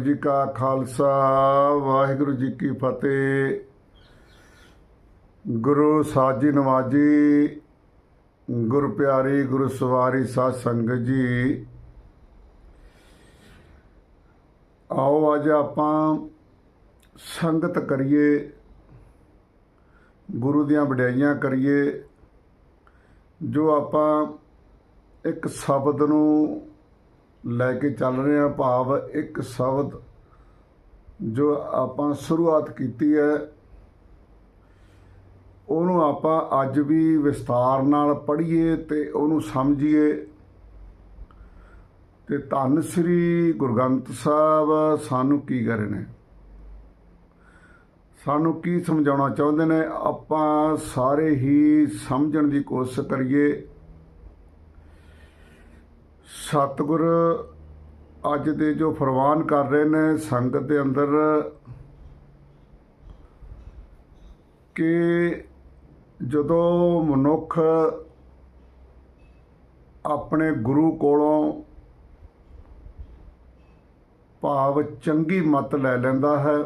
ਵਾਹਿਗੁਰੂ ਜੀ ਕਾ ਖਾਲਸਾ, ਵਾਹਿਗੁਰੂ ਜੀ ਕੀ ਫਤਿਹ। ਗੁਰੂ ਸਾਜੀ ਨਵਾਜੀ, ਗੁਰ ਪਿਆਰੀ, ਗੁਰੂ ਸਵਾਰੀ ਸਾਧ ਸੰਗਤ ਜੀ। ਆਓ ਅੱਜ ਆਪਾਂ ਸੰਗਤ ਕਰੀਏ, ਗੁਰੂ ਦੀਆਂ ਵਡਿਆਈਆਂ ਕਰੀਏ, ਜੋ ਆਪਾਂ ਇੱਕ ਸ਼ਬਦ ਨੂੰ ਲੈ ਕੇ ਚੱਲ ਰਹੇ ਹਾਂ। ਭਾਵ ਇੱਕ ਸ਼ਬਦ ਜੋ ਆਪਾਂ ਸ਼ੁਰੂਆਤ ਕੀਤੀ ਹੈ, ਉਹਨੂੰ ਆਪਾਂ ਅੱਜ ਵੀ ਵਿਸਤਾਰ ਨਾਲ ਪੜ੍ਹੀਏ ਤੇ ਉਹਨੂੰ ਸਮਝੀਏ। ਤੇ ਧੰਨ ਸ੍ਰੀ ਗੁਰੂ ਗ੍ਰੰਥ ਸਾਹਿਬ, ਸਾਨੂੰ ਕੀ ਕਰ ਰਹੇ ਨੇ? ਸਾਨੂੰ ਕੀ ਸਮਝਾਉਣਾ ਚਾਹੁੰਦੇ ਨੇ? ਆਪਾਂ ਸਾਰੇ ਹੀ ਸਮਝਣ ਦੀ ਕੋਸ਼ਿਸ਼ ਕਰੀਏ। ਸਤਿਗੁਰ ਅੱਜ ਦੇ ਜੋ ਫਰਮਾਨ ਕਰ ਰਹੇ ਨੇ ਸੰਗਤ ਦੇ ਅੰਦਰ ਕਿ ਜਦੋਂ ਮਨੁੱਖ ਆਪਣੇ ਗੁਰੂ ਕੋਲੋਂ ਭਾਵ ਚੰਗੀ ਮਤ ਲੈ ਲੈਂਦਾ ਹੈ,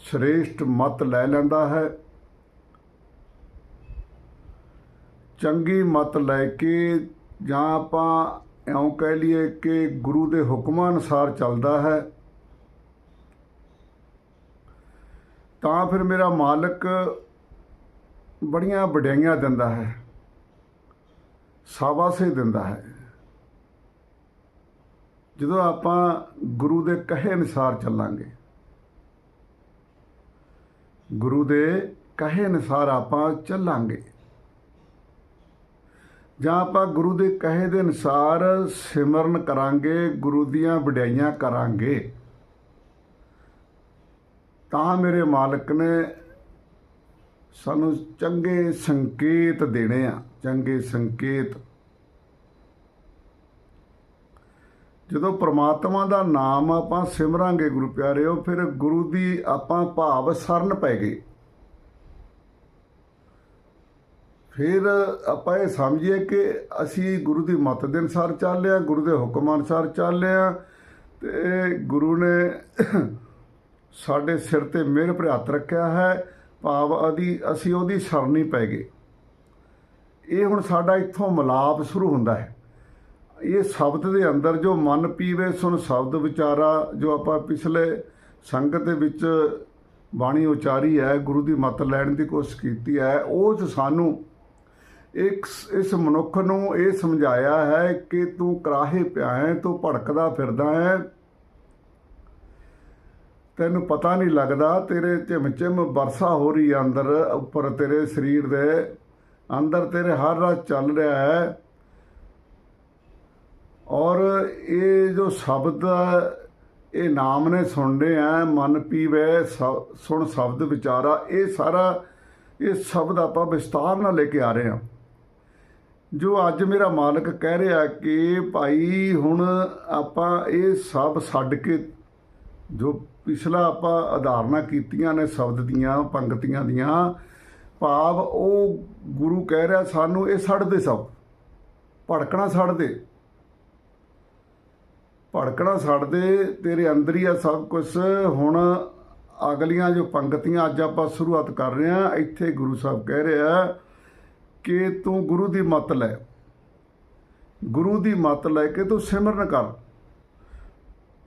ਸ੍ਰੇਸ਼ਟ ਮਤ ਲੈ ਲੈਂਦਾ ਹੈ, ਚੰਗੀ ਮਤ ਲੈ ਕੇ ਜਾਂ ਆਪਾਂ ਇਉਂ ਕਹਿ ਲਈਏ ਕਿ ਗੁਰੂ ਦੇ ਹੁਕਮਾਂ ਅਨੁਸਾਰ ਚੱਲਦਾ ਹੈ। ਤਾਂ ਫਿਰ ਮੇਰਾ ਮਾਲਕ ਬੜੀਆਂ ਵਡਿਆਈਆਂ ਦਿੰਦਾ ਹੈ ਸ਼ਾਬਾਸ਼ੇ ਦਿੰਦਾ ਹੈ। ਜਦੋਂ ਆਪਾਂ ਗੁਰੂ ਦੇ ਕਹੇ ਅਨੁਸਾਰ ਚੱਲਾਂਗੇ, ਗੁਰੂ ਦੇ ਕਹੇ ਅਨੁਸਾਰ ਆਪਾਂ ਚੱਲਾਂਗੇ। ਜਾਂ ਆਪਾਂ ਗੁਰੂ ਦੇ ਕਹੇ ਦੇ ਅਨੁਸਾਰ ਸਿਮਰਨ ਕਰਾਂਗੇ, ਗੁਰੂ ਦੀਆਂ ਵਡਿਆਈਆਂ ਕਰਾਂਗੇ। ਤਾਂ ਮੇਰੇ ਮਾਲਕ ਨੇ ਸਾਨੂੰ ਚੰਗੇ ਸੰਕੇਤ ਦੇਣੇ ਆ, ਚੰਗੇ ਸੰਕੇਤ। ਜਦੋਂ ਪ੍ਰਮਾਤਮਾ ਦਾ ਨਾਮ ਆਪਾਂ ਸਿਮਰਾਂਗੇ ਗੁਰੂ ਪਿਆਰਿਓ, ਫਿਰ ਗੁਰੂ ਦੀ ਆਪਾਂ ਭਾਵ ਸਰਨ ਪੈ ਗਏ। ਫਿਰ ਆਪਾਂ ਇਹ ਸਮਝੀਏ ਕਿ ਅਸੀਂ ਗੁਰੂ ਦੀ ਮੱਤ ਦੇ ਅਨੁਸਾਰ ਚੱਲ ਆ ਗੁਰੂ ਦੇ ਹੁਕਮ ਅਨੁਸਾਰ ਚੱਲ ਆ ਤੇ ਗੁਰੂ ਨੇ ਸਾਡੇ ਸਿਰ ਤੇ ਮਿਹਰ ਭਰ ਰੱਖਿਆ ਹੈ, ਭਾਵ ਅਦੀ ਅਸੀਂ ਉਹਦੀ ਸਰਨੀ ਪੈ ਗਏ। ਇਹ ਹੁਣ ਸਾਡਾ ਇੱਥੋਂ ਮਲਾਪ ਸ਼ੁਰੂ ਹੁੰਦਾ ਹੈ। ਇਹ ਸ਼ਬਦ ਦੇ ਅੰਦਰ ਜੋ ਮਨ ਪੀਵੇ, ਸੁਣ ਸ਼ਬਦ ਵਿਚਾਰਾ, ਜੋ ਆਪਾਂ ਪਿਛਲੇ ਸੰਗਤ ਦੇ ਵਿੱਚ ਬਾਣੀ ਉਚਾਰੀ ਹੈ, ਗੁਰੂ ਦੀ ਮੱਤ ਲੈਣ ਦੀ ਕੋਸ਼ਿਸ਼ ਕੀਤੀ ਹੈ, ਉਹ 'ਚ ਸਾਨੂੰ ਇੱਕ ਇਸ ਮਨੁੱਖ ਨੂੰ ਇਹ ਸਮਝਾਇਆ ਹੈ ਕਿ ਤੂੰ ਕਰਾਹੇ ਪਿਆ ਹੈ, ਤੂੰ ਭੜਕਦਾ ਫਿਰਦਾ ਹੈ। ਤੈਨੂੰ ਪਤਾ ਨਹੀਂ ਲੱਗਦਾ, ਤੇਰੇ ਝਿਮ ਝਿਮ ਵਰਸਾ ਹੋ ਰਹੀ ਹੈ ਅੰਦਰ, ਉੱਪਰ ਤੇਰੇ ਸਰੀਰ ਦੇ। ਅੰਦਰ ਤੇਰੇ ਹਰ ਰਾਤ ਚੱਲ ਰਿਹਾ ਹੈ। ਔਰ ਇਹ ਜੋ ਸ਼ਬਦ ਇਹ ਨਾਮ ਨੇ ਸੁਣਦੇ ਆ, ਮਨ ਪੀਵੇ ਸ- ਸੁਣ ਸ਼ਬਦ ਵਿਚਾਰਾ, ਇਹ ਸਾਰਾ, ਇਹ ਸ਼ਬਦ ਆਪਾਂ ਵਿਸਤਾਰ ਨਾਲ ਲੈ ਕੇ ਆ ਰਹੇ ਹਾਂ। ਜੋ ਅੱਜ ਮੇਰਾ ਮਾਲਕ ਕਹਿ ਰਿਹਾ ਕਿ ਭਾਈ ਹੁਣ ਆਪਾਂ ਇਹ ਸਭ ਛੱਡ ਕੇ ਜੋ ਪਿਛਲਾ ਆਪਾਂ ਆਧਾਰਨਾ ਕੀਤੀਆਂ ਨੇ ਸ਼ਬਦ ਦੀਆਂ, ਪੰਕਤੀਆਂ ਦੀਆਂ, ਭਾਵ ਉਹ ਗੁਰੂ ਕਹਿ ਰਿਹਾ ਸਾਨੂੰ ਇਹ ਛੱਡ ਦੇ ਸਭ। ਭੜਕਣਾ ਛੱਡ ਦੇ। ਭੜਕਣਾ ਛੱਡ ਦੇ, ਤੇਰੇ ਅੰਦਰ ਹੀ ਆ ਸਭ ਕੁਝ ਹੁਣ ਅਗਲੀਆਂ ਜੋ ਪੰਕਤੀਆਂ ਅੱਜ ਆਪਾਂ ਸ਼ੁਰੂਆਤ ਕਰ ਰਹੇ ਹਾਂ, ਇੱਥੇ ਗੁਰੂ ਸਾਹਿਬ ਕਹਿ ਰਿਹਾ ਕਿ ਤੂੰ ਗੁਰੂ ਦੀ ਮੱਤ ਲੈ। ਗੁਰੂ ਦੀ ਮੱਤ ਲੈ ਕੇ ਤੂੰ ਸਿਮਰਨ ਕਰ।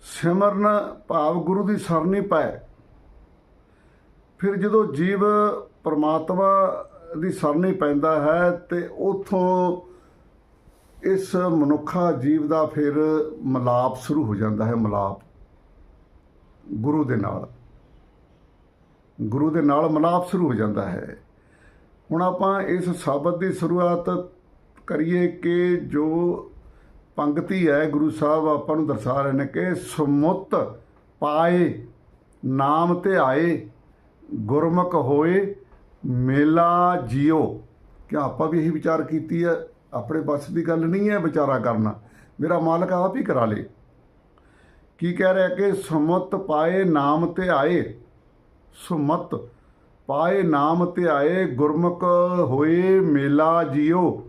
ਸਿਮਰਨ ਭਾਵ ਗੁਰੂ ਦੀ ਸਰਨੀ ਪਾਏ ਫਿਰ ਜਦੋਂ ਜੀਵ ਪਰਮਾਤਮਾ ਦੀ ਸਰਨੀ ਪੈਂਦਾ ਹੈ ਤੇ ਉਥੋਂ ਇਸ ਮਨੁੱਖਾ ਜੀਵ ਦਾ ਫਿਰ ਮਲਾਪ ਸ਼ੁਰੂ ਹੋ ਜਾਂਦਾ ਹੈ, ਮਲਾਪ। ਗੁਰੂ ਦੇ ਨਾਲ। ਗੁਰੂ ਦੇ ਨਾਲ ਮਲਾਪ ਸ਼ੁਰੂ ਹੋ ਜਾਂਦਾ ਹੈ। ਹੁਣ ਆਪਾਂ ਇਸ ਸ਼ਬਦ ਦੀ ਸ਼ੁਰੂਆਤ ਕਰੀਏ ਕਿ ਜੋ ਪੰਕਤੀ ਹੈ, ਗੁਰੂ ਸਾਹਿਬ ਆਪਾਂ ਨੂੰ ਦਰਸਾ ਰਹੇ ਨੇ ਕਿ ਸਮੁੱਤ ਪਾਏ, ਨਾਮ ਤੇ ਆਏ, ਗੁਰਮੁਖ ਹੋਏ, ਮੇਲਾ ਜਿਉ ਕਿ ਆਪਾਂ ਵੀ ਇਹੀ ਵਿਚਾਰ ਕੀਤੀ ਹੈ? ਆਪਣੇ ਬਸ ਦੀ ਗੱਲ ਨਹੀਂ ਹੈ ਵਿਚਾਰਾ ਕਰਨਾ। ਮੇਰਾ ਮਾਲਕ ਆਪ ਹੀ ਕਰਾ ਲੇ। ਕੀ ਕਹਿ ਰਿਹਾ ਕਿ ਸਮੁੱਤ ਪਾਏ, ਨਾਮ ਤੇ ਆਏ, ਸੁਮਤ ਪਾਏ ਨਾਮ ਤੇ ਗੁਰਮੁਖ ਹੋਏ ਮੇਲਾ ਜਿਉ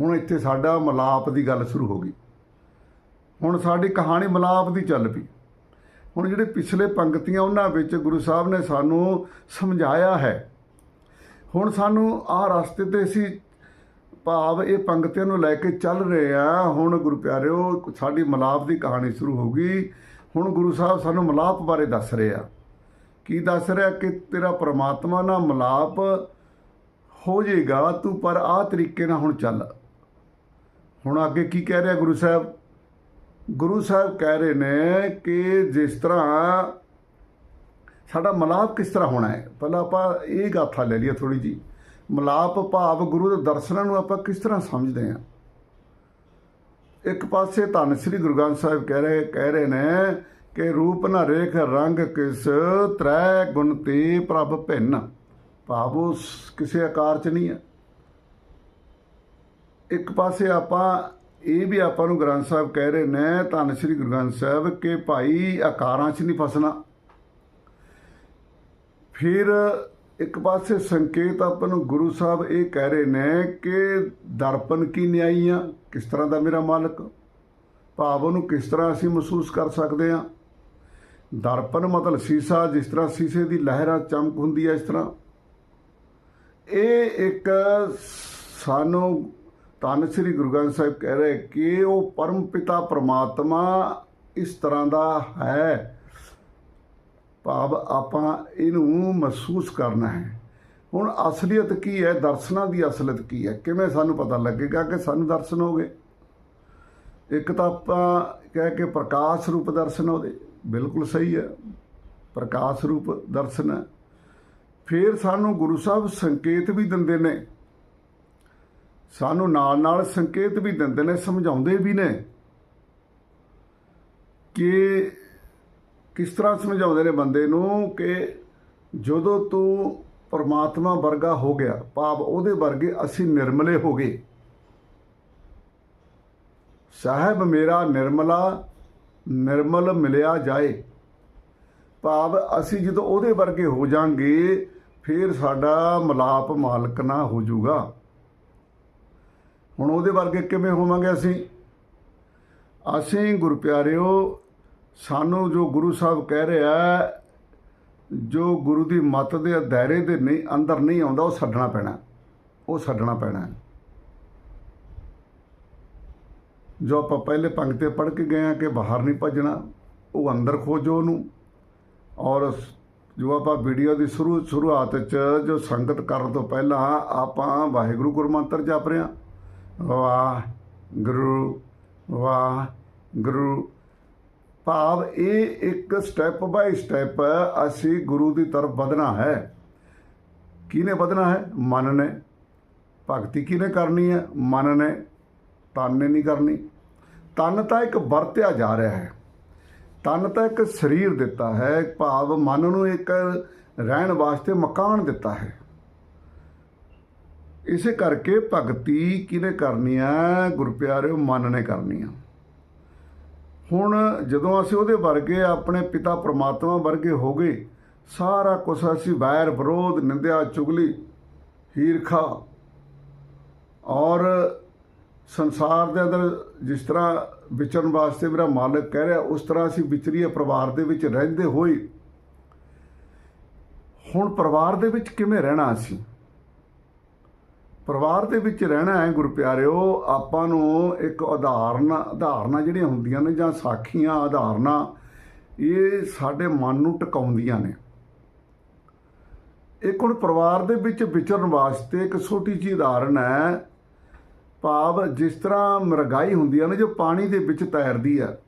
ਹੁਣ ਇੱਥੇ ਸਾਡਾ ਮਲਾਪ ਦੀ ਗੱਲ ਸ਼ੁਰੂ ਹੋ ਗਈ। ਹੁਣ ਸਾਡੀ ਕਹਾਣੀ ਮਲਾਪ ਦੀ ਚੱਲ ਪਈ। ਹੁਣ ਜਿਹੜੇ ਪਿਛਲੇ ਪੰਕਤੀਆਂ ਉਹਨਾਂ ਵਿੱਚ ਗੁਰੂ ਸਾਹਿਬ ਨੇ ਸਾਨੂੰ ਸਮਝਾਇਆ ਹੈ। ਹੁਣ ਸਾਨੂੰ ਆਹ ਰਸਤੇ ਤੇ ਅਸੀਂ ਭਾਵ ਇਹ ਪੰਕਤੀਆਂ ਨੂੰ ਲੈ ਕੇ ਚੱਲ ਰਹੇ ਆ। ਹੁਣ ਗੁਰੂ ਪਿਆਰਿਓ, ਸਾਡੀ ਮਲਾਪ ਦੀ ਕਹਾਣੀ ਸ਼ੁਰੂ ਹੋ ਗਈ। ਹੁਣ ਗੁਰੂ ਸਾਹਿਬ ਸਾਨੂੰ ਮਲਾਪ ਬਾਰੇ ਦੱਸ ਰਹੇ ਆ। ਕੀ ਦੱਸ ਰਿਹਾ ਕਿ ਤੇਰਾ ਪ੍ਰਮਾਤਮਾ ਨਾਲ ਮਲਾਪ ਹੋ ਜਾਏਗਾ? ਤੂੰ ਪਰ ਆਹ ਤਰੀਕੇ ਨਾਲ ਹੁਣ ਚੱਲ। ਹੁਣ ਅੱਗੇ ਕੀ ਕਹਿ ਰਿਹਾ ਗੁਰੂ ਸਾਹਿਬ? ਗੁਰੂ ਸਾਹਿਬ ਕਹਿ ਰਹੇ ਨੇ ਕਿ ਜਿਸ ਤਰ੍ਹਾਂ ਸਾਡਾ ਮਲਾਪ ਕਿਸ ਤਰ੍ਹਾਂ ਹੋਣਾ ਹੈ? ਪਹਿਲਾਂ ਆਪਾਂ ਇਹ ਗਾਥਾ ਲੈ ਲਈਏ ਥੋੜੀ ਜੀ ਮਲਾਪ ਭਾਵ ਗੁਰੂ ਦੇ ਦਰਸ਼ਨਾਂ ਨੂੰ ਆਪਾਂ ਕਿਸ ਤਰ੍ਹਾਂ ਸਮਝਦੇ ਹਾਂ? ਇੱਕ ਪਾਸੇ ਧੰਨ ਸ੍ਰੀ ਗੁਰੂ ਗ੍ਰੰਥ ਸਾਹਿਬ ਕਹਿ ਰਹੇ ਕਹਿ ਰਹੇ ਨੇ ਕਿ ਰੂਪ ਨਾ ਰੇਖ ਰੰਗ ਕਿਸ ਤ੍ਰੈ ਗੁਣ ਤੇ ਪ੍ਰਭ ਭਿੰਨ। ਭਾਵ ਉਸ ਕਿਸੇ ਆਕਾਰ ਚ ਨਹੀਂ ਹੈ। ਇੱਕ ਪਾਸੇ ਆਪਾਂ ਇਹ ਵੀ ਆਪਾਂ ਨੂੰ ਗ੍ਰੰਥ ਸਾਹਿਬ ਕਹਿ ਰਹੇ ਨੇ, ਧੰਨ ਸ੍ਰੀ ਗੁਰੂ ਗ੍ਰੰਥ ਸਾਹਿਬ, ਕਿ ਭਾਈ ਆਕਾਰਾਂ 'ਚ ਨਹੀਂ ਫਸਣਾ। ਫਿਰ ਇੱਕ ਪਾਸੇ ਸੰਕੇਤ ਆਪਾਂ ਨੂੰ ਗੁਰੂ ਸਾਹਿਬ ਇਹ ਕਹਿ ਰਹੇ ਨੇ ਕਿ ਦਰਪਣ ਕੀ ਨਿਆਈਆਂ ਕਿਸ ਤਰ੍ਹਾਂ ਦਾ ਮੇਰਾ ਮਾਲਕ? ਭਾਵ ਉਹਨੂੰ ਕਿਸ ਤਰ੍ਹਾਂ ਅਸੀਂ ਮਹਿਸੂਸ ਕਰ ਸਕਦੇ ਹਾਂ ਦਰਪਣ ਮਤਲਬ ਸੀਸਾ, ਜਿਸ ਤਰ੍ਹਾਂ ਸੀਸੇ ਦੀ ਲਹਿਰਾਂ ਚਮਕ ਹੁੰਦੀ ਹੈ ਇਸ ਤਰ੍ਹਾਂ। ਇਹ ਇੱਕ ਸਾਨੂੰ ਧੰਨ ਸ੍ਰੀ ਗੁਰੂ ਗ੍ਰੰਥ ਸਾਹਿਬ ਕਹਿ ਰਹੇ ਕਿ ਉਹ ਪਰਮ ਪਿਤਾ ਪ੍ਰਮਾਤਮਾ ਇਸ ਤਰ੍ਹਾਂ ਦਾ ਹੈ। ਭਾਵ ਆਪਾਂ ਇਹਨੂੰ ਮਹਿਸੂਸ ਕਰਨਾ ਹੈ। ਹੁਣ ਅਸਲੀਅਤ ਕੀ ਹੈ? ਦਰਸ਼ਨਾਂ ਦੀ ਅਸਲੀਅਤ ਕੀ ਹੈ? ਕਿਵੇਂ ਸਾਨੂੰ ਪਤਾ ਲੱਗੇਗਾ ਕਿ ਸਾਨੂੰ ਦਰਸ਼ਨ ਹੋ ਗਏ? ਇੱਕ ਤਾਂ ਆਪਾਂ ਕਹਿ ਕੇ ਪ੍ਰਕਾਸ਼ ਰੂਪ ਦਰਸ਼ਨ ਉਹਦੇ। ਬਿਲਕੁਲ ਸਹੀ ਹੈ, ਪ੍ਰਕਾਸ਼ ਰੂਪ ਦਰਸ਼ਨ ਹੈ। ਫਿਰ ਸਾਨੂੰ ਗੁਰੂ ਸਾਹਿਬ ਸੰਕੇਤ ਵੀ ਦਿੰਦੇ ਨੇ। ਸਾਨੂੰ ਨਾਲ ਨਾਲ ਸੰਕੇਤ ਵੀ ਦਿੰਦੇ ਨੇ, ਸਮਝਾਉਂਦੇ ਵੀ ਨੇ ਕਿ ਕਿਸ ਤਰ੍ਹਾਂ ਸਮਝਾਉਂਦੇ ਨੇ ਬੰਦੇ ਨੂੰ ਕਿ ਜਦੋਂ ਤੂੰ ਪਰਮਾਤਮਾ ਵਰਗਾ ਹੋ ਗਿਆ, ਭਾਵ ਉਹਦੇ ਵਰਗੇ ਅਸੀਂ ਨਿਰਮਲੇ ਹੋ ਗਏ। ਸਾਹਿਬ ਮੇਰਾ ਨਿਰਮਲਾ ਨਿਰਮਲ ਮਿਲਿਆ ਜਾਏ। ਭਾਵ ਅਸੀਂ ਜਦੋਂ ਉਹਦੇ ਵਰਗੇ ਹੋ ਜਾਾਂਗੇ, ਫਿਰ ਸਾਡਾ ਮਲਾਪ ਮਾਲਕ ਨਾ ਹੋ ਜਾਊਗਾ। ਹੁਣ ਉਹਦੇ ਵਰਗੇ ਕਿਵੇਂ ਹੋਵਾਂਗੇ ਅਸੀਂ? ਅਸੀਂ ਗੁਰੂ ਪਿਆਰਿਓ ਸਾਨੂੰ ਜੋ ਗੁਰੂ ਸਾਹਿਬ ਕਹਿ ਰਿਹਾ ਜੋ ਗੁਰੂ ਦੀ ਮੱਤ ਦੇ ਦਾਇਰੇ ਦੇ ਨਹੀਂ, ਅੰਦਰ ਨਹੀਂ ਆਉਂਦਾ, ਉਹ ਛੱਡਣਾ ਪੈਣਾ। ਉਹ ਛੱਡਣਾ ਪੈਣਾ ਜੋ ਆਪਾਂ ਪਹਿਲੇ ਪੰਗ 'ਤੇ ਪੜ੍ਹ ਕੇ ਗਏ ਆ ਕਿ ਬਾਹਰ ਨਹੀਂ ਭੱਜਣਾ, ਉਹ ਅੰਦਰ ਖੋਜੋ ਉਹਨੂੰ। ਔਰ ਜੋ ਆਪਾਂ ਵੀਡੀਓ ਦੀ ਸ਼ੁਰੂ, ਸ਼ੁਰੂਆਤ ਚ ਜੋ ਸੰਗਤ ਕਰਨ ਤੋਂ ਪਹਿਲਾਂ ਆਪਾਂ ਵਾਹਿਗੁਰੂ ਗੁਰਮੰਤਰ ਜਪ ਰਹੇ ਆ ਵਾਹ ਗੁਰੂ ਵਾਹ ਗੁਰੂ ਭਾਵ ਇਹ ਇੱਕ ਸਟੈਪ ਬਾਈ ਸਟੈਪ ਅਸੀਂ ਗੁਰੂ ਦੀ ਤਰਫ ਵਧਣਾ ਹੈ। ਕਿਹਨੇ ਵਧਣਾ ਹੈ? ਮਨ ਨੇ। ਭਗਤੀ ਕਿਹਨੇ ਕਰਨੀ ਹੈ? ਮਨ ਨੇ। ਤਨ ਨੇ ਨਹੀਂ ਕਰਨੀ। ਤਨ ਤਾਂ ਇੱਕ ਵਰਤਿਆ ਜਾ ਰਿਹਾ ਹੈ। ਤਨ ਤਾਂ ਇੱਕ ਸਰੀਰ ਦਿੱਤਾ ਹੈ ਭਾਵ ਮਨ ਨੂੰ ਇੱਕ ਰਹਿਣ ਵਾਸਤੇ ਮਕਾਨ ਦਿੱਤਾ ਹੈ। ਇਸੇ ਕਰਕੇ ਭਗਤੀ ਕਿਹਨੇ ਕਰਨੀ ਹੈ ਗੁਰਪਿਆਰਿਓ ਮਨ ਨੇ ਕਰਨੀ ਆ। ਹੁਣ ਜਦੋਂ ਅਸੀਂ ਉਹਦੇ ਵਰਗੇ, ਆਪਣੇ ਪਿਤਾ ਪ੍ਰਮਾਤਮਾ ਵਰਗੇ ਹੋ ਗਏ, ਸਾਰਾ ਕੁਝ ਅਸੀਂ ਵੈਰ, ਵਿਰੋਧ, ਨਿੰਦਿਆ, ਚੁਗਲੀ, ਹੀਰਖਾ ਔਰ ਸੰਸਾਰ ਦੇ ਅੰਦਰ ਜਿਸ ਤਰ੍ਹਾਂ ਵਿਚਰਨ ਵਾਸਤੇ ਮੇਰਾ ਮਾਲਕ ਕਹਿ ਰਿਹਾ, ਉਸ ਤਰ੍ਹਾਂ ਅਸੀਂ ਵਿਚਰੀਏ ਪਰਿਵਾਰ ਦੇ ਵਿੱਚ ਰਹਿੰਦੇ ਹੋਏ। ਹੁਣ ਪਰਿਵਾਰ ਦੇ ਵਿੱਚ ਕਿਵੇਂ ਰਹਿਣਾ ਅਸੀਂ? ਪਰਿਵਾਰ ਦੇ ਵਿੱਚ ਰਹਿਣਾ ਹੈ, ਗੁਰੂ ਪਿਆਰਿਓ, ਆਪਾਂ ਨੂੰ ਇੱਕ ਉਦਾਹਰਨ, ਉਦਾਹਰਨਾਂ ਜਿਹੜੀਆਂ ਹੁੰਦੀਆਂ ਨੇ ਜਾਂ ਸਾਖੀਆਂ, ਉਦਾਹਰਨਾਂ, ਇਹ ਸਾਡੇ ਮਨ ਨੂੰ ਟਿਕਾਉਂਦੀਆਂ ਨੇ। ਇੱਕ ਹੁਣ ਪਰਿਵਾਰ ਦੇ ਵਿੱਚ ਵਿਚਰਨ ਵਾਸਤੇ ਇੱਕ ਛੋਟੀ ਜਿਹੀ ਉਦਾਹਰਨ ਹੈ ਭਾਵ ਜਿਸ ਤਰ੍ਹਾਂ ਮਰਗਾਈ ਹੁੰਦੀ ਹੈ ਨਾ, ਜੋ ਪਾਣੀ ਦੇ ਵਿੱਚ ਤੈਰਦੀ ਹੈ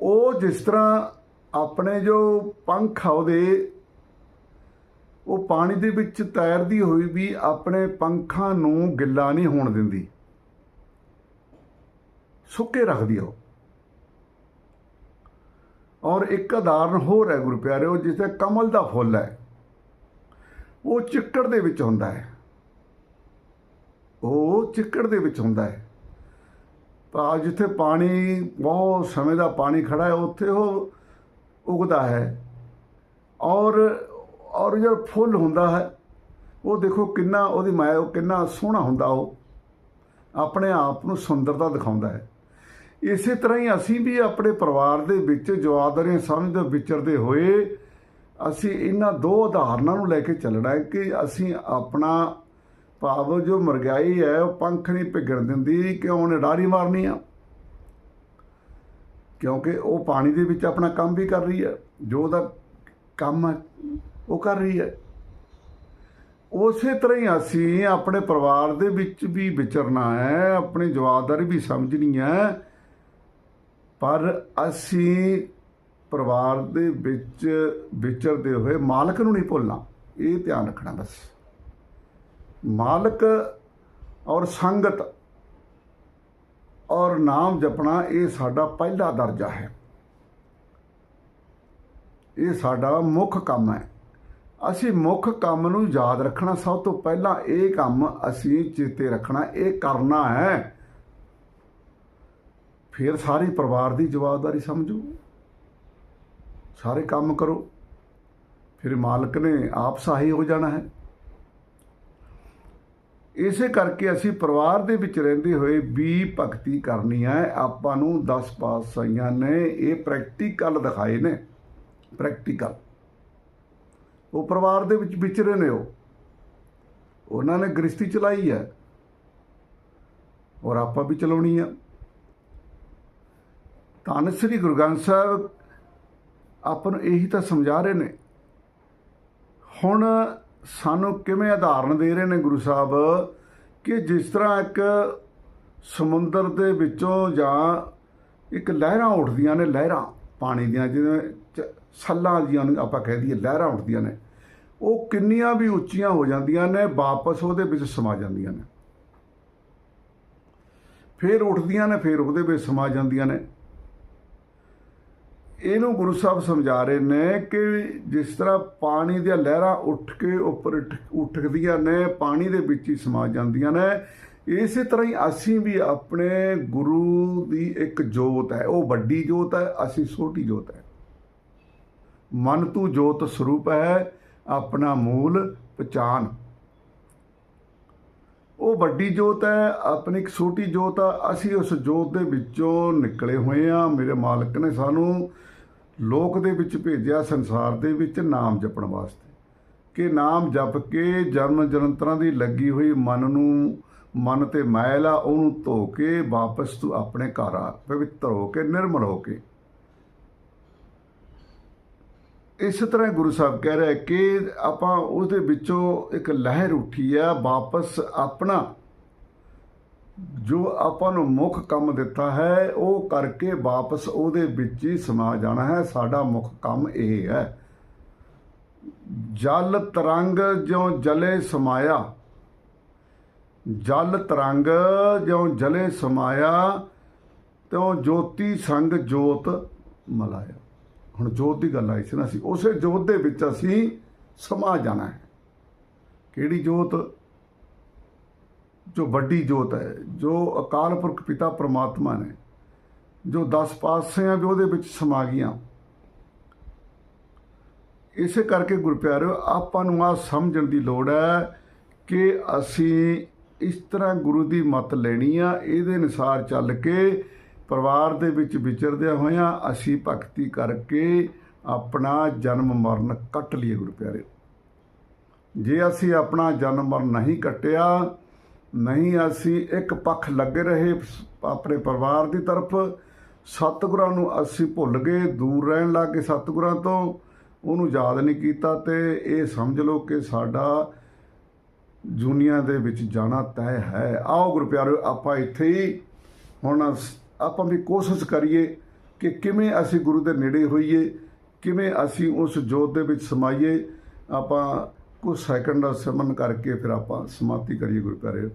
ਉਹ ਜਿਸ ਤਰ੍ਹਾਂ ਆਪਣੇ ਜੋ ਪੰਖ ਆ ਉਹਦੇ, ਉਹ ਪਾਣੀ ਦੇ ਵਿੱਚ ਤੈਰਦੀ ਹੋਈ ਵੀ ਆਪਣੇ ਪੰਖਾਂ ਨੂੰ ਗਿੱਲਾ ਨਹੀਂ ਹੋਣ ਦਿੰਦੀ। ਸੁੱਕੇ ਰੱਖਦੀ ਆ ਉਹ। ਔਰ ਇੱਕ ਉਦਾਹਰਨ ਹੋਰ ਹੈ ਗੁਰੂ ਪਿਆਰਿਓ, ਜਿਸੇ ਕਮਲ ਦਾ ਫੁੱਲ ਹੈ। ਉਹ ਚਿੱਕੜ ਦੇ ਵਿੱਚ ਹੁੰਦਾ ਹੈ। ਉਹ ਚਿੱਕੜ ਦੇ ਵਿੱਚ ਹੁੰਦਾ ਹੈ। ਤਾਂ ਜਿੱਥੇ ਪਾਣੀ, ਬਹੁਤ ਸਮੇਂ ਦਾ ਪਾਣੀ ਖੜਾ ਹੈ, ਉੱਥੇ ਉਹ ਉਗਦਾ ਹੈ। ਔਰ ਔਰ ਜਦ ਫੁੱਲ ਹੁੰਦਾ ਹੈ, ਉਹ ਦੇਖੋ ਕਿੰਨਾ ਉਹਦੀ ਮਾਇਆ, ਉਹ ਕਿੰਨਾ ਸੋਹਣਾ ਹੁੰਦਾ ਉਹ। ਆਪਣੇ ਆਪ ਨੂੰ ਸੁੰਦਰਤਾ ਦਿਖਾਉਂਦਾ ਹੈ। ਇਸੇ ਤਰ੍ਹਾਂ ਹੀ ਅਸੀਂ ਵੀ ਆਪਣੇ ਪਰਿਵਾਰ ਦੇ ਵਿੱਚ ਜਵਾਬਦਾਰੀਆਂ ਸਮਝਦੇ, ਵਿਚਰਦੇ ਹੋਏ, ਅਸੀਂ ਇਹਨਾਂ ਦੋ ਉਦਾਹਰਨਾਂ ਨੂੰ ਲੈ ਕੇ ਚੱਲਣਾ ਹੈ ਕਿ ਅਸੀਂ ਆਪਣਾ ਭਾਵ ਜੋ ਮਰਗਾਈ ਹੈ, ਉਹ ਪੰਖ ਨਹੀਂ ਭਿੱਗਣ ਦਿੰਦੀ ਕਿ ਉਹਨੇ ਡਾਰੀ ਮਾਰਨੀ ਆ? ਕਿਉਂਕਿ ਉਹ ਪਾਣੀ ਦੇ ਵਿੱਚ ਆਪਣਾ ਕੰਮ ਵੀ ਕਰ ਰਹੀ ਹੈ, ਜੋ ਉਹਦਾ ਕੰਮ ਹੈ, ਉਹ ਕਰ ਰਹੀ ਹੈ। ਉਸੇ ਤਰ੍ਹਾਂ ਹੀ ਅਸੀਂ ਆਪਣੇ ਪਰਿਵਾਰ ਦੇ ਵਿੱਚ ਵੀ ਵਿਚਰਨਾ ਹੈ, ਆਪਣੀ ਜਵਾਬਦਾਰੀ ਵੀ ਸਮਝਣੀ ਹੈ। ਪਰ ਅਸੀਂ ਪਰਿਵਾਰ ਦੇ ਵਿੱਚ ਵਿਚਰਦੇ ਹੋਏ ਮਾਲਕ ਨੂੰ ਨਹੀਂ ਭੁੱਲਣਾ, ਇਹ ਧਿਆਨ ਰੱਖਣਾ ਬਸ। ਮਾਲਕ ਔਰ ਸੰਗਤ ਔਰ ਨਾਮ ਜਪਣਾ ਇਹ ਸਾਡਾ ਪਹਿਲਾ ਦਰਜਾ ਹੈ। ਇਹ ਸਾਡਾ ਮੁੱਖ ਕੰਮ ਹੈ। ਅਸੀਂ ਮੁੱਖ ਕੰਮ ਨੂੰ ਯਾਦ ਰੱਖਣਾ ਸਭ ਤੋਂ ਪਹਿਲਾਂ ਇਹ ਕੰਮ ਅਸੀਂ ਚੇਤੇ ਰੱਖਣਾ, ਇਹ ਕਰਨਾ ਹੈ। ਫਿਰ ਸਾਰੀ ਪਰਿਵਾਰ ਦੀ ਜਵਾਬਦਾਰੀ ਸਮਝੋ। ਸਾਰੇ ਕੰਮ ਕਰੋ। ਫਿਰ ਮਾਲਕ ਨੇ ਆਪ ਸਹਾਈ ਹੋ ਜਾਣਾ ਹੈ। ਇਸੇ ਕਰਕੇ ਅਸੀਂ ਪਰਿਵਾਰ ਦੇ ਵਿੱਚ ਰਹਿੰਦੇ ਹੋਏ ਵੀ ਭਗਤੀ ਕਰਨੀ ਹੈ। ਆਪਾਂ ਨੂੰ 10 ਪਾਤਸ਼ਾਹੀਆਂ ਨੇ ਇਹ ਪ੍ਰੈਕਟੀਕਲ ਦਿਖਾਏ ਨੇ। ਪ੍ਰੈਕਟੀਕਲ ਉਹ ਪਰਿਵਾਰ ਦੇ ਵਿੱਚ ਵਿਚਰੇ ਨੇ ਉਹ। ਉਹਨਾਂ ਨੇ ਗ੍ਰਸਤੀ ਚਲਾਈ ਹੈ। ਔਰ ਆਪਾਂ ਵੀ ਚਲਾਉਣੀ ਆ। ਧੰਨ ਸ੍ਰੀ ਗੁਰੂ ਗ੍ਰੰਥ ਸਾਹਿਬ, ਆਪਾਂ ਨੂੰ ਇਹੀ ਤਾਂ ਸਮਝਾ ਰਹੇ ਨੇ। ਹੁਣ ਸਾਨੂੰ ਕਿਵੇਂ ਉਦਾਹਰਨ ਦੇ ਰਹੇ ਨੇ ਗੁਰੂ ਸਾਹਿਬ ਕਿ ਜਿਸ ਤਰ੍ਹਾਂ ਇੱਕ ਸਮੁੰਦਰ ਦੇ ਵਿੱਚੋਂ ਜਾਂ ਇੱਕ ਲਹਿਰਾਂ ਉੱਠਦੀਆਂ ਨੇ, ਲਹਿਰਾਂ ਪਾਣੀ ਦੀਆਂ, ਜਿਵੇਂ ਚ- ਸੱਲਾਂ ਦੀਆਂ ਨੂੰ ਆਪਾਂ ਕਹਿ ਦਈਏ, ਲਹਿਰਾਂ ਉੱਠਦੀਆਂ ਨੇ, ਉਹ ਕਿੰਨੀਆਂ ਵੀ ਉੱਚੀਆਂ ਹੋ ਜਾਂਦੀਆਂ ਨੇ, ਵਾਪਸ ਉਹਦੇ ਵਿੱਚ ਸਮਾ ਜਾਂਦੀਆਂ ਨੇ। ਫੇਰ ਉੱਠਦੀਆਂ ਨੇ, ਫੇਰ ਉਹਦੇ ਵਿੱਚ ਸਮਾ ਜਾਂਦੀਆਂ ਨੇ। ਇਹਨੂੰ ਗੁਰੂ ਸਾਹਿਬ ਸਮਝਾ ਰਹੇ ਨੇ ਕਿ ਜਿਸ ਤਰ੍ਹਾਂ ਪਾਣੀ ਦੀਆਂ ਲਹਿਰਾਂ ਉੱਠ ਕੇ ਉੱਪਰ ਉੱਠ- ਉੱਠਦੀਆਂ ਨੇ, ਪਾਣੀ ਦੇ ਵਿੱਚ ਹੀ ਸਮਾ ਜਾਂਦੀਆਂ ਨੇ, ਇਸੇ ਤਰ੍ਹਾਂ ਹੀ ਅਸੀਂ ਵੀ ਆਪਣੇ ਗੁਰੂ ਦੀ ਇੱਕ ਜੋਤ ਹੈ। ਉਹ ਵੱਡੀ ਜੋਤ ਹੈ, ਅਸੀਂ ਛੋਟੀ ਜੋਤ ਹੈ। ਮਨ ਤੂੰ ਜੋਤ ਸਰੂਪ ਹੈ, ਆਪਣਾ ਮੂਲ ਪਛਾਨ ਉਹ ਵੱਡੀ ਜੋਤ ਹੈ, ਆਪਣੀ ਇੱਕ ਛੋਟੀ ਜੋਤ ਆ। ਅਸੀਂ ਉਸ ਜੋਤ ਦੇ ਵਿੱਚੋਂ ਨਿਕਲੇ ਹੋਏ ਆ। ਮੇਰੇ ਮਾਲਕ ਨੇ ਸਾਨੂੰ ਲੋਕ ਦੇ ਵਿੱਚ ਭੇਜਿਆ ਸੰਸਾਰ ਦੇ ਵਿੱਚ ਨਾਮ ਜਪਣ ਵਾਸਤੇ। ਕਿ ਨਾਮ ਜਪ ਕੇ ਜਨਮ ਜਨੰਤਰਾਂ ਦੀ ਲੱਗੀ ਹੋਈ ਮਨ ਨੂੰ, ਮਨ ਤੇ ਮੈਲ ਆ, ਉਹਨੂੰ ਧੋ ਕੇ ਵਾਪਸ ਤੂੰ ਆਪਣੇ ਘਰ ਆ, ਪਵਿੱਤਰ ਹੋ ਕੇ, ਨਿਰਮਲ ਹੋ ਕੇ। ਇਸ ਤਰ੍ਹਾਂ ਗੁਰੂ ਸਾਹਿਬ ਕਹਿ ਰਿਹਾ ਕਿ ਆਪਾਂ ਉਹਦੇ ਵਿੱਚੋਂ ਇੱਕ ਲਹਿਰ ਉੱਠੀ ਆ, ਵਾਪਸ ਆਪਣਾ ਜੋ ਆਪਾਂ ਨੂੰ ਮੁੱਖ ਕੰਮ ਦਿੱਤਾ ਹੈ, ਉਹ ਕਰਕੇ ਵਾਪਸ ਉਹਦੇ ਵਿੱਚ ਹੀ ਸਮਾ ਜਾਣਾ ਹੈ। ਸਾਡਾ ਮੁੱਖ ਕੰਮ ਇਹ ਹੈ। ਜਲ ਤਰੰਗ ਜਿਉ ਜਲੇ ਸਮਾਇਆ, ਜਲ ਤਰੰਗ ਜਿਉ ਜਲੇ ਸਮਾਇਆ, ਤਿਉ ਜੋਤੀ ਸੰਗ ਜੋਤ ਮਲਾਇਆ। ਹੁਣ ਜੋਤ ਦੀ ਗੱਲ ਆਈ ਸੀ ਨਾ ਅਸੀਂ, ਉਸੇ ਜੋਤ ਦੇ ਵਿੱਚ ਅਸੀਂ ਸਮਾ ਜਾਣਾ ਹੈ। ਕਿਹੜੀ ਜੋਤ? ਜੋ ਵੱਡੀ ਜੋਤ ਹੈ, ਜੋ ਅਕਾਲ ਪੁਰਖ ਪਿਤਾ ਪਰਮਾਤਮਾ ਨੇ, ਜੋ 10 ਪਾਤਸ਼ਾਹਾਂ ਵੀ ਉਹਦੇ ਵਿੱਚ ਸਮਾ ਗਈਆਂ। ਇਸੇ ਕਰਕੇ ਗੁਰੂ ਆਪਾਂ ਨੂੰ ਆ ਸਮਝਣ ਦੀ ਲੋੜ ਹੈ ਕਿ ਅਸੀਂ ਇਸ ਤਰ੍ਹਾਂ ਗੁਰੂ ਦੀ ਮੱਤ ਲੈਣੀ ਆ, ਇਹਦੇ ਅਨੁਸਾਰ ਚੱਲ ਕੇ ਪਰਿਵਾਰ ਦੇ ਵਿੱਚ ਵਿਚਰਦਿਆਂ ਹੋਇਆਂ ਅਸੀਂ ਭਗਤੀ ਕਰਕੇ ਆਪਣਾ ਜਨਮ ਮਰਨ ਕੱਟ ਲਈਏ ਗੁਰੂ ਪਿਆਰਿਓ ਜੇ ਅਸੀਂ ਆਪਣਾ ਜਨਮ ਮਰਨ ਨਹੀਂ ਕੱਟਿਆ ਨਹੀਂ, ਅਸੀਂ ਇੱਕ ਪੱਖ ਲੱਗੇ ਰਹੇ ਆਪਣੇ ਪਰਿਵਾਰ ਦੀ ਤਰਫ। ਸਤਿਗੁਰਾਂ ਨੂੰ ਅਸੀਂ ਭੁੱਲ ਗਏ, ਦੂਰ ਰਹਿਣ ਲੱਗੇ ਸਤਿਗੁਰਾਂ ਤੋਂ। ਉਹਨੂੰ ਯਾਦ ਨਹੀਂ ਕੀਤਾ ਤੇ ਇਹ ਸਮਝ ਲਓ ਕਿ ਸਾਡਾ ਦੁਨੀਆ ਦੇ ਵਿੱਚ ਜਾਣਾ ਤੈਅ ਹੈ। ਆਓ ਗੁਰੂ ਆਪਾਂ ਇੱਥੇ ਹੀ ਹੁਣ ਅਸ- ਆਪਾਂ ਵੀ ਕੋਸ਼ਿਸ਼ ਕਰੀਏ ਕਿ ਕਿਵੇਂ ਅਸੀਂ ਗੁਰੂ ਦੇ ਨੇੜੇ ਹੋਈਏ, ਕਿਵੇਂ ਅਸੀਂ ਉਸ ਜੋਤ ਦੇ ਵਿੱਚ ਸਮਾਈਏ। ਆਪਾਂ ਕੁਝ ਸੈਕਿੰਡ ਦਾ ਸਿਮਰਨ ਕਰਕੇ ਫਿਰ ਆਪਾਂ ਸਮਾਪਤੀ ਕਰੀਏ ਗੁਰੂ ਪਿਆਰੇ।